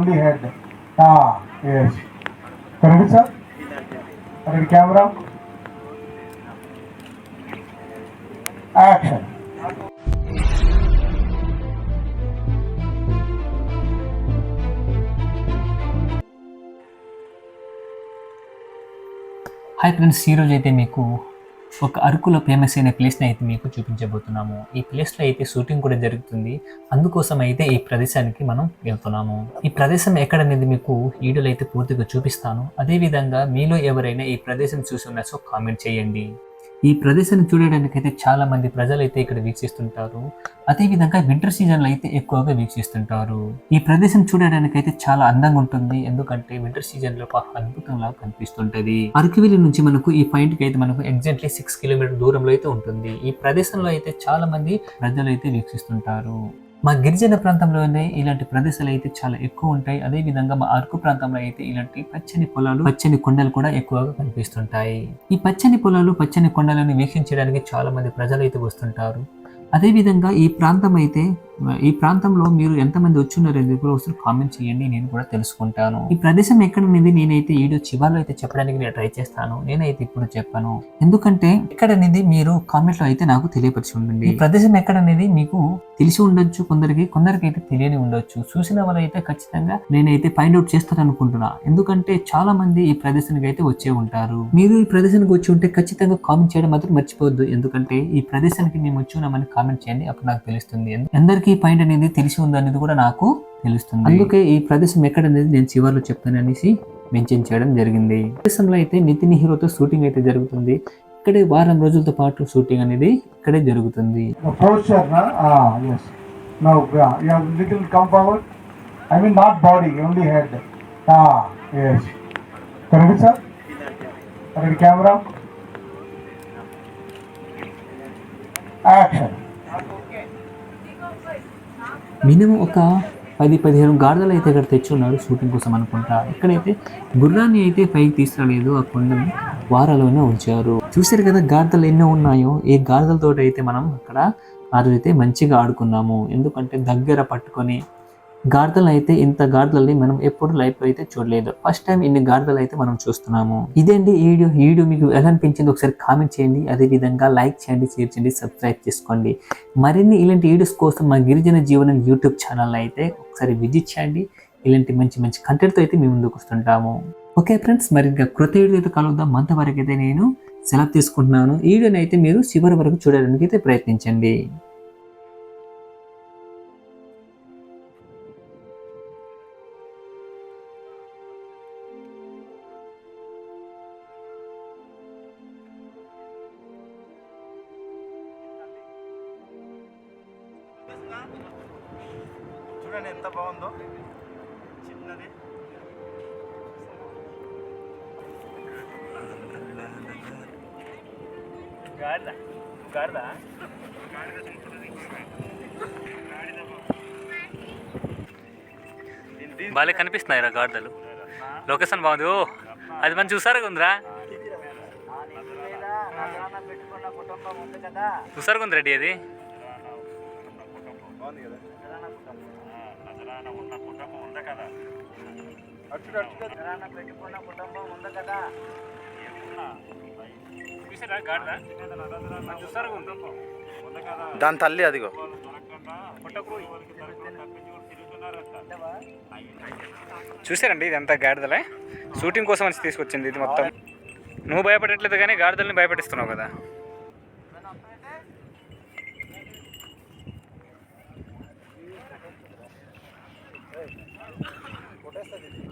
only head. Ah, yes. Ready, sir? Ready, camera? Action. Hi friends ఈరోజు అయితే మీకు ఒక అరకులో ఫేమస్ అయిన ప్లేస్ని అయితే మీకు చూపించబోతున్నాము. ఈ ప్లేస్లో అయితే షూటింగ్ కూడా జరుగుతుంది. అందుకోసం అయితే ఈ ప్రదేశానికి మనం వెళ్తున్నాము. ఈ ప్రదేశం ఎక్కడనేది మీకు వీడియోలో అయితే పూర్తిగా చూపిస్తాను. అదేవిధంగా మీలో ఎవరైనా ఈ ప్రదేశం చూసి సో కామెంట్ చేయండి. ఈ ప్రదేశాన్ని చూడడానికి అయితే చాలా మంది ప్రజలు అయితే ఇక్కడ వీక్షిస్తుంటారు. అదేవిధంగా వింటర్ సీజన్లో అయితే ఎక్కువగా వీక్షిస్తుంటారు. ఈ ప్రదేశం చూడడానికి అయితే చాలా అందంగా ఉంటుంది. ఎందుకంటే వింటర్ సీజన్లో ఒక అద్భుతంలా కనిపిస్తుంటది. అరకువిలి నుంచి మనకు ఈ పాయింట్కి అయితే మనకు ఎగ్జాక్ట్లీ సిక్స్ కిలోమీటర్ దూరంలో అయితే ఉంటుంది. ఈ ప్రదేశంలో అయితే చాలా మంది ప్రజలు అయితే వీక్షిస్తుంటారు. మా గిరిజన ప్రాంతంలోనే ఇలాంటి ప్రదేశాలు అయితే చాలా ఎక్కువ ఉంటాయి. అదే విధంగా మా అరకు ప్రాంతంలో అయితే ఇలాంటి పచ్చని పొలాలు పచ్చని కొండలు కూడా ఎక్కువగా కనిపిస్తుంటాయి. ఈ పచ్చని పొలాలు పచ్చని కొండలను వీక్షించడానికి చాలా మంది ప్రజలు అయితే వస్తుంటారు. అదేవిధంగా ఈ ప్రాంతం అయితే ఈ ప్రాంతంలో మీరు ఎంతమంది వచ్చున్నారు ఎందుకు ఒకసారి కామెంట్ చేయండి నేను కూడా తెలుసుకుంటాను. ఈ ప్రదేశం ఎక్కడ అనేది నేనైతే ఈ వీడియో చివరిలో అయితే చెప్పడానికి నేను ట్రై చేస్తాను. నేనైతే ఇప్పుడు చెప్పాను. ఎందుకంటే ఎక్కడ అనేది మీరు కామెంట్లో అయితే నాకు తెలియపరిచి ఉండండి. ఈ ప్రదేశం ఎక్కడ అనేది మీకు తెలిసి ఉండొచ్చు కొందరికి కొందరికి అయితే తెలియని ఉండొచ్చు. చూసిన వాళ్ళు అయితే ఖచ్చితంగా నేనైతే ఫైండ్ అవుట్ చేస్తాను అనుకుంటున్నా ఎందుకంటే చాలా మంది ఈ ప్రదేశానికి అయితే వచ్చే ఉంటారు. మీరు ఈ ప్రదేశానికి వచ్చి ఉంటే ఖచ్చితంగా కామెంట్ చేయడం మాత్రం మర్చిపోవద్దు. ఎందుకంటే ఈ ప్రదేశానికి మేము వచ్చి ఉన్నామని కామెంట్ చేయండి. అప్పుడు నాకు తెలుస్తుంది. అందరికీ పాయింట్ అనేది తెలిసి ఉంది అనేది కూడా నాకు తెలుస్తుంది. అందుకే ఈ ప్రదేశం ఎక్కడ అనేది నేను చివరిలో చెప్తాను అనేసి మెన్షన్ చేయడం జరిగింది. ఈ ప్రదేశంలో అయితే నితిన్ హీరోతో షూటింగ్ అయితే జరుగుతుంది. ఇక్కడే వారం రోజులతో పాటు షూటింగ్ అనేది ఇక్కడే జరుగుతుంది. The posture, yes. Sir? Camera? Action. Minimum ఒక పది పదిహేను గాడిదలు అయితే ఇక్కడ తెచ్చున్నారు షూటింగ్ కోసం అనుకుంటా. ఇక్కడైతే గుర్రాన్ని అయితే పైకి తీసుకురాలేదు ఆ కొండను వారాలోనే ఉంచారు. చూసారు కదా గాడిదలు ఎన్నో ఉన్నాయో? ఈ గాడిదలతో అయితే మనం అక్కడ ఆ రోజు అయితే మంచిగా ఆడుకున్నాము. ఎందుకంటే దగ్గర పట్టుకొని గాడిదలు అయితే ఇంత గాడిదల్ని మనం ఎప్పుడు లైఫ్ అయితే చూడలేదు. ఫస్ట్ టైం ఇన్ని గాడిదలు అయితే మనం చూస్తున్నాము. ఇదేంటి ఈ వీడియో. ఈ వీడియో మీకు ఎలా అనిపించింది ఒకసారి కామెంట్ చేయండి. అదే విధంగా లైక్ చేయండి షేర్ చేయండి సబ్స్క్రైబ్ చేసుకోండి. మరిన్ని ఇలాంటి వీడియోస్ కోసం మా గిరిజన జీవనం యూట్యూబ్ ఛానల్ అయితే ఒకసారి విజిట్ చేయండి. ఇలాంటి మంచి మంచి కంటెంట్తో అయితే మేము ముందుకు వస్తుంటాము. ఓకే ఫ్రెండ్స్ మరి ఇంకా కృత వీడియో అయితే కలుద్దాం అంతవరకు అయితే నేను సెలవు తీసుకుంటున్నాను. ఈ వీడియోని అయితే మీరు చివరి వరకు చూడడానికి అయితే ప్రయత్నించండి. చూడండి ఎంత బాగుందో. చిన్నది. బాగా కనిపిస్తున్నాయి రా గాడిదలు. లొకేషన్ బాగుంది. ఓ అది మంచి చూసారుగా ఉందిరా చూసారుగా ఉంది రెడ్డి అది? బాగుంది కదా? చూసారా గాడిద? చూసారుగా ఉంది దాని తల్లి అదిగో. చూసారండి ఇది అంతా గాడిదలే? షూటింగ్ కోసం వచ్చి తీసుకొచ్చింది ఇది మొత్తం. నువ్వు భయపడట్లేదు కానీ గాడిదల్ని భయపెట్టిస్తున్నావు కదా. కొట్టేస్తుంది ఇది